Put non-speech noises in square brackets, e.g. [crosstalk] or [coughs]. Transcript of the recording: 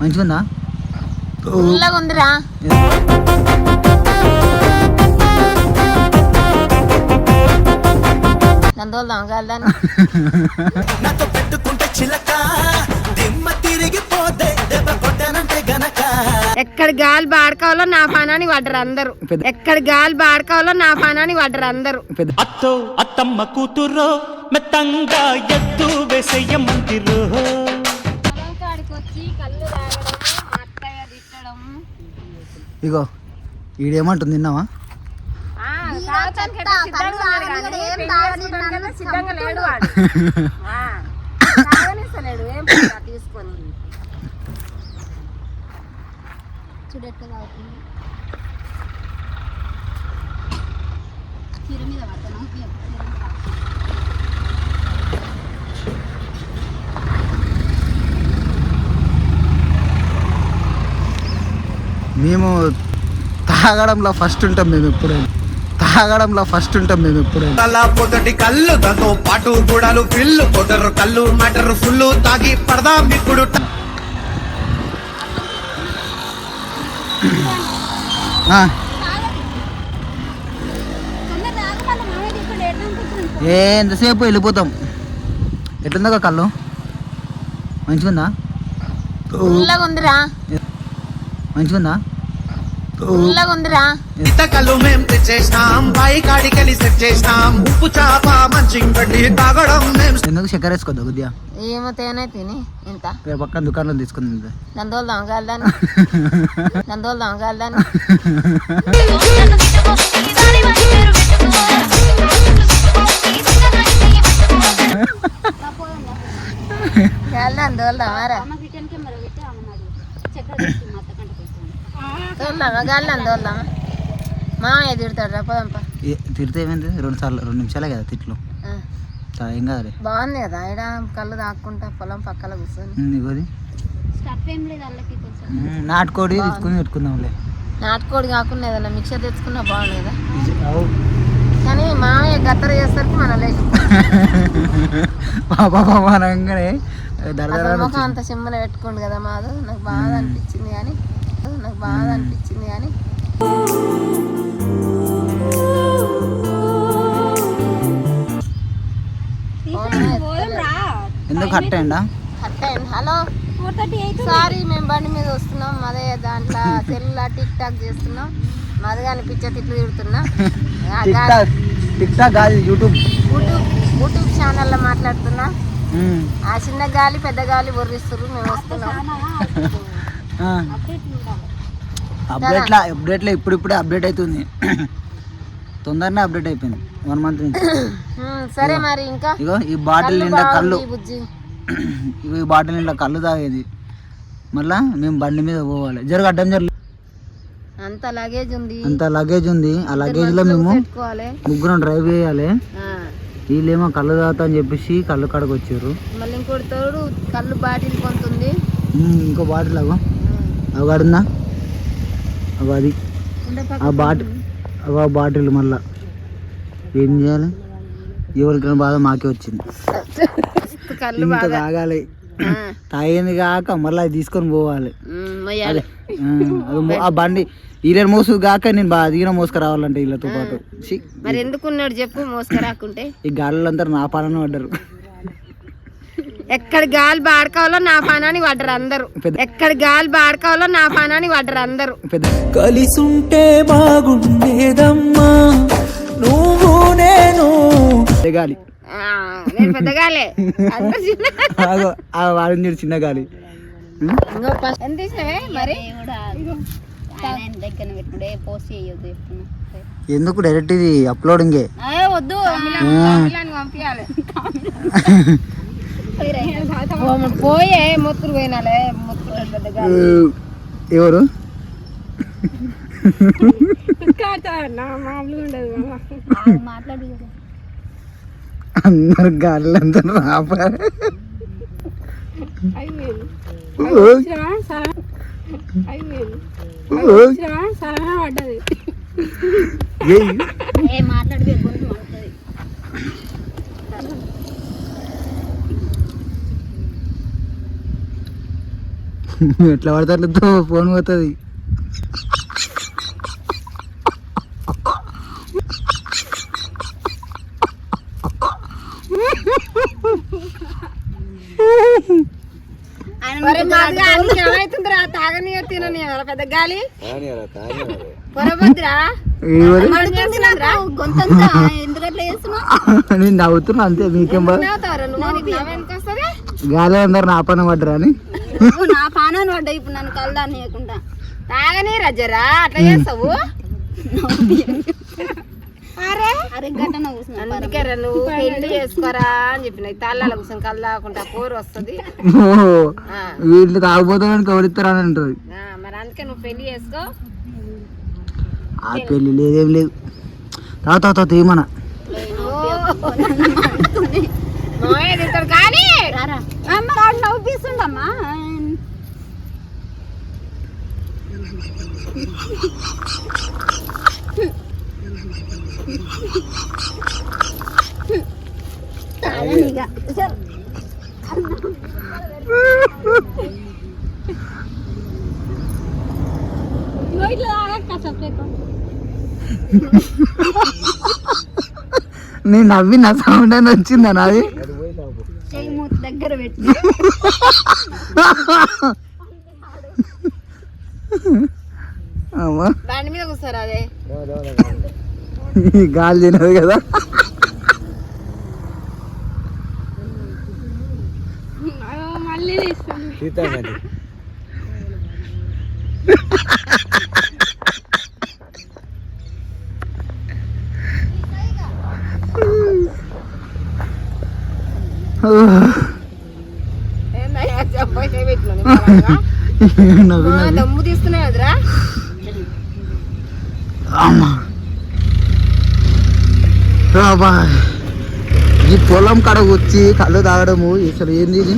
మంచిగుందా? పుల్లగా ఉందిరా నాతో పెట్టుకుంటే చిలక దిమ్మ తిరిగిపోతే దెబ్బ కొట్టానంటే గనక. ఎక్కడ గాలి బాడకావాలో నా పానాన్ని పడ్డరు అందరూ. ఎక్కడ గాలి బాడకావాలో నా పానాన్ని పడ్డరు అందరూ. అత్తో అత్తమ్మ కూతురో మెత్తంగా ఎత్తు వేసేయమంటిరో తీసుకొని. చూడెట్లా తాగుతుంది. చీర మీద మేము తాగడంలో ఫస్ట్ ఉంటాం మేము ఎప్పుడైనా. తాగడంలో ఫస్ట్ ఉంటాం మేము ఎప్పుడైనా. తల పొదటి కళ్ళు దాంతో పాటు గుడాలు పిల్లు కొట్టరు కళ్ళు మటరు ఫుల్లు తాగి పడదాం ఇప్పుడు. ఏ ఎంతసేపు వెళ్ళిపోతాం? ఎట్లుందా కళ్ళు? మంచిగుందా? మంచిగుందా? పుల్లగా ఉందిరా ఇంత కళ్ళు మేం తెచ్చేసినాం బాయి కాడికెళ్ళి సెట్ చేసినాం. ఉప్పు చాప మంచి గడ్డి తాగడం మేం ఎందుకు చక్కెర వేసుకోద్దా కొద్దిగా ఏమో తేనే తిని ఇంత. రేపు పక్కన దుకాణంలో తీసుకుంది దాని తోలుదాం కాదు దాన్ని దాని తోలుదాం తోలుదామా గాలి దాన్ని తోలుదామా మామయ్య తిడతాడు రా పోదాంపా ఏ, తిడితే ఏమైంది? రెండు సార్లు రెండు నిమిషాలే కదా తిట్లు. ఏం కాదులే. బాగుంది కదా ఇక్కడ కళ్ళు తాక్కుంటా పొలం పక్కల కూర్చొని. నాటుకోడి తీసుకుని పెట్టుకుందాంలే. నాటుకోడి కాకుండా ఏదైనా మిక్సర్ తెచ్చుకున్నా బాగుంది కదా. కానీ మామయ్య గత్తర చేసరికి మనం లేదు పాపా అనగానే అంత సిమ్మలు పెట్టుకోండు కదా మాధవ్ నాకు బాధ అనిపించింది కానీ నాకు బాధ అనిపించింది కానీ ఎందుకు కట్ అయ్యండా కట్ అయింది హలో. సారీ మేము బండి మీద వస్తున్నాం. అదే దాంట్లో సెల్లా టిక్ టాక్ చేస్తున్నాం. మది కానీ పిచ్చ తిట్లు తిడుతున్నా. [laughs] టిక్ టాక్ కాదు యూట్యూబ్ యూట్యూబ్ యూట్యూబ్ ఛానల్లో మాట్లాడుతున్నా. ఆ చిన్న గాలి పెద్ద గాలి బొర్రిస్తున్నారు మేము వస్తున్నాం. అప్డేట్లా అప్డేట్లో ఇప్పుడు ఇప్పుడే అప్డేట్ అవుతుంది తొందరనే అప్డేట్ అయిపోయింది వన్ మంత్ నుంచి. [coughs] సరే మరి ఇంకా. ఇగో ఈ బాటిల్ నిండా కళ్ళు. [coughs] ఇగో ఈ బాటిల్ నిండా కళ్ళు తాగేది. మళ్ళా మేము బండి మీద పోవాలి. జరగ అడ్డం జరగ. అంత లగేజ్ ఉంది. అంత లగేజ్ ఉంది. ఆ లగేజ్లో మేము ముగ్గురం డ్రైవ్ చేయాలి. వీళ్ళేమో కళ్ళు తాగుతా అని చెప్పేసి కళ్ళు కాడకు వచ్చారు మళ్ళీ ఇంకోటి తోడు కళ్ళు బాటిల్ ఉమ్, ఇంకో బాటిల్ అగో అవి ఆడుందా అగో అది ఆ బాటిల్ ఆ బాటిల్ మళ్ళా. ఏం చేయాలి? ఎవరికైనా బాధ మాకే వచ్చింది. [laughs] ఇంత తాగాలి. [clears throat] తాగింది కాక మళ్ళీ అది తీసుకొని పోవాలి. ఆ, అది మో- ఆ బండి వీళ్ళ మోసు కాక నేను బాగా దిగిన మోసుకు రావాలంటే వీళ్ళతో పాటు. మరి ఎందుకున్నాడు చెప్పు మోసుకురాకుంటే? ఈ గాళ్ళంతా నా పాలన పడ్డారు. ఎక్కడ గాలి బాడకావాలో నా పానాన్ని పడ్డరు అందరూ. పెద్ద- ఎక్కడ గాలి బాడకావాలో నా పానాన్ని పడ్డరు అందరూ. పెద్ద కలిసుంటే బాగుండేదమ్మా. నువ్వు నేను. పెద్ద గాలి. ఆ, నేను అందరూ వాడిని చూడు చిన్న గాలి. ఎంత తీసినవే మరి? ఎందుకు డైరెక్ట్ ఇది అప్లోడింగే ఏ? వద్దు పంపించాలి. [laughs] పోయే మొత్తులు పోయినాలే ఎవరు? అందరు గాలిలంతా రాపారు ఏ మాట్లాడు ఎట్లా పడితే అట్లా ఫోన్ పోతుంది. తినని పెద్ద గాలి. పొరబద్రా నేను నవ్వుతున్నా అంతే మీకేం గాలి అందరు నా పని పడ్డరా అని? నా పానాన్ని పడ్డా ఇప్పుడు నన్ను కలదాన్ని తాగని రజరా అట్లా చేస్తావు? అరే. అరే గట్టన కూర్చున్నా అందుకే రా నువ్వు పెళ్ళి చేసుకోరా అని చెప్పిన. కూర్చొని కూర వస్తుంది. వీళ్ళు తాగుపోతామని కవరిస్తారని అంటారు ఆ, మరి అందుకే నువ్వు పెళ్ళి చేసుకో. ఆ పెళ్ళి లేదేం లేదు. తాత తాత ఏమన్నా తింటాడు కానీ రారా. అమ్మ వాడు నవ్వుపిస్తుండమ్మా. నేను నవ్వి నా సౌండ్ అని వచ్చిందా నాది చెయ్యి మూతి దగ్గర పెట్టి అమ్మా. బండి మీద కూర్చోరా అదే. గాలి తినదు కదా. మళ్ళీ తీస్తాను ఏందయ్యా చెప్పై పెట్టినా నవ్వి నవ్వి [laughs] దమ్ము తీస్తున్నావు కదరా. అమ్మా. రాబా ఈ పొలం కడ వచ్చి కళ్ళు తాగడము అసలు ఏంది ఇది?